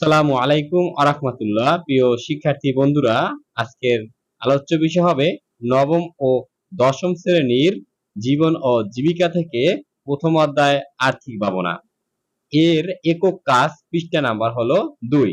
আসসালামু আলাইকুম আরহামতুল্লাহ প্রিয় শিক্ষার্থী বন্ধুরা, আজকের আলোচ্য বিষয় হবে নবম ও দশম শ্রেণির জীবন ও জীবিকা থেকে প্রথম অধ্যায় আর্থিক ভাবনা। এর একক কাজ পৃষ্ঠা নাম্বার হলো দুই।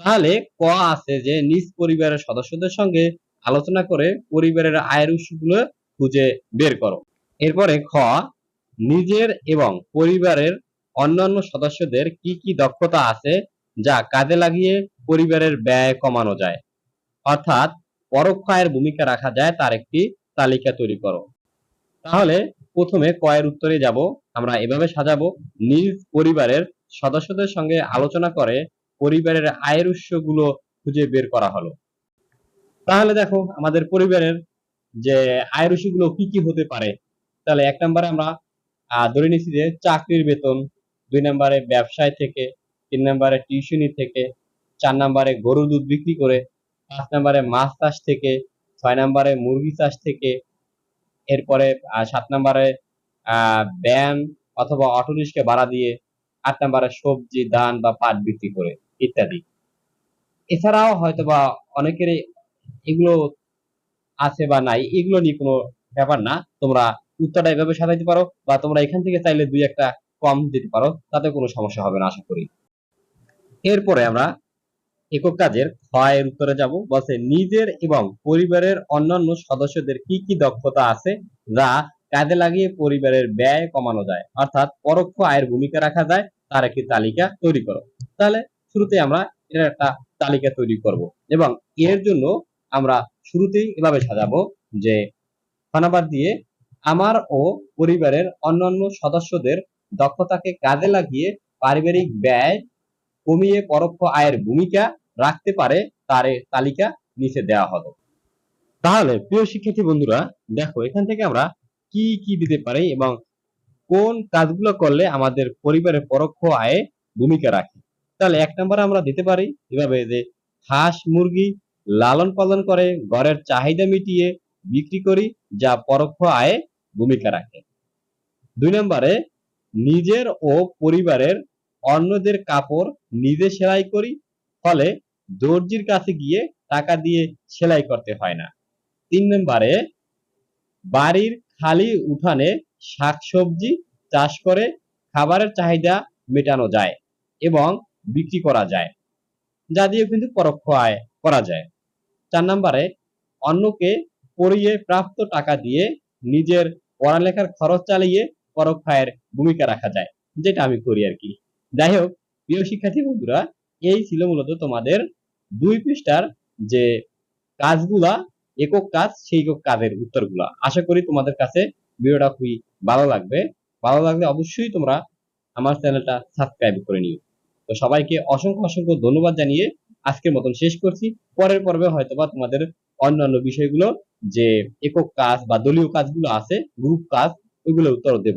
তাহলে ক আছে যে, নিজ পরিবারের সদস্যদের সঙ্গে আলোচনা করে পরিবারের আয়ের উৎসগুলো খুঁজে বের করো। এরপরে খ, নিজের এবং পরিবারের অন্যান্য সদস্যদের কি কি দক্ষতা আছে যা কাজে লাগিয়ে পরিবারের ব্যয় কমানো যায়। অর্থাৎ পরোক্ষ আয়ের ভূমিকা রাখা যায় তার একটি তালিকা তৈরি করো। তাহলে প্রথমে কয়ের উত্তরে যাব, আমরা এভাবে সাজাবো। নিজ পরিবারের সদস্যদের সঙ্গে আলোচনা করে পরিবারের আয়ের উৎসগুলো খুঁজে বের করা হলো। তাহলে দেখো, আমাদের পরিবারের যে আয়ের উৎসগুলো কি কি হতে পারে? তাহলে এক নম্বরে আমরা ধরে নিচ্ছি যে চাকরির বেতন, দুই নম্বরে ব্যবসায় থেকে তিন নম্বরে টিউশনি থেকে, চার নম্বরে গরুর দুধ বিক্রি করে, পাঁচ নম্বরে মাছ চাষ থেকে, ছয় নম্বরে মুরগি চাষ থেকে, এরপরে সাত নম্বরে ব্যান অথবা অটো রিক্সা ভাড়া দিয়ে, আট নম্বরে সবজি, ধান বা পাট বিক্রি করে, ইত্যাদি। এছাড়াও হয়তো বা অনেকেরই এগুলো আছে বা নাই, এগুলো নিয়ে কোনো ব্যাপার না। তোমরা উত্তরটা এভাবে সাজাইতে পারো বা তোমরা এখান থেকে চাইলে দুই একটা কম দিতে পারো, তাতে কোনো সমস্যা হবে না, আশা করি। এরপরে আমরা একক কাজের ক্ষয়ের উত্তরে যাব। বলছে, নিজের এবং পরিবারের অন্যান্য সদস্যদের কি কি দক্ষতা আছে যা কাজে লাগিয়ে পরিবারের ব্যয় কমানো যায়? অর্থাৎ পরোক্ষ আয়ের ভূমিকা রাখা যায়, তার একটি তালিকা তৈরি করো। তাহলে শুরুতে আমরা এর একটা তালিকা তৈরি করব এবং এর জন্য আমরা শুরুতেই এভাবে সাজাবো যে ফানাবার দিয়ে আমার ও পরিবারের অন্যান্য সদস্যদের দক্ষতাকে কাজে লাগিয়ে পারিবারিক ব্যয় কমিয়ে পরোক্ষ আয়ের ভূমিকা রাখতে পারে তার তালিকা নিচে দেওয়া হলো। তাহলে প্রিয় শিক্ষার্থী বন্ধুরা, দেখো এখান থেকে আমরা কি কি দিতে পারি এবং কোন কাজগুলো করলে আমাদের পরিবারের পরোক্ষ আয়ে ভূমিকা রাখে। তাহলে এক নম্বরে আমরা দিতে পারি এভাবে যে হাঁস মুরগি লালন পালন করে, ঘরের চাহিদা মিটিয়ে বিক্রি করি যা পরোক্ষ আয়ে ভূমিকা রাখে। দুই নম্বরে নিজের ও পরিবারের অন্যদের কাপড় নিজে সেলাই করি, ফলে দর্জির কাছে গিয়ে টাকা দিয়ে সেলাই করতে হয় না। তিন নম্বরে, বাড়ির খালি উঠানে শাকসবজি চাষ করে খাবারের চাহিদা মেটানো যায় এবং বিক্রি করা যায়, যা দিয়ে কিন্তু পরোক্ষ আয় করা যায়। চার নম্বরে, অন্যকে পড়িয়ে প্রাপ্ত টাকা দিয়ে নিজের পড়ালেখার খরচ চালিয়ে পরোক্ষ আয়ের ভূমিকা রাখা যায়, যেটা আমি করি আর কি। যাই হোক প্রিয় শিক্ষার্থী বন্ধুরা, এই ছিল মূলত তোমাদের দুই পৃষ্ঠার যে কাজগুলা, একক কাজ, সেই একক কাজের উত্তরগুলা। আশা করি তোমাদের কাছে ভিডিওটা খুবই ভালো লাগবে। ভালো লাগলে অবশ্যই তোমরা আমার চ্যানেলটা সাবস্ক্রাইব করে নিও। তো সবাইকে অসংখ্য অসংখ্য ধন্যবাদ জানিয়ে আজকের মতন শেষ করছি। পরের পর্বে হয়তোবা তোমাদের অন্যান্য বিষয়গুলো, যে একক কাজ বা দলীয় কাজগুলো আছে গ্রুপ কাজ ওইগুলো উত্তর দেব।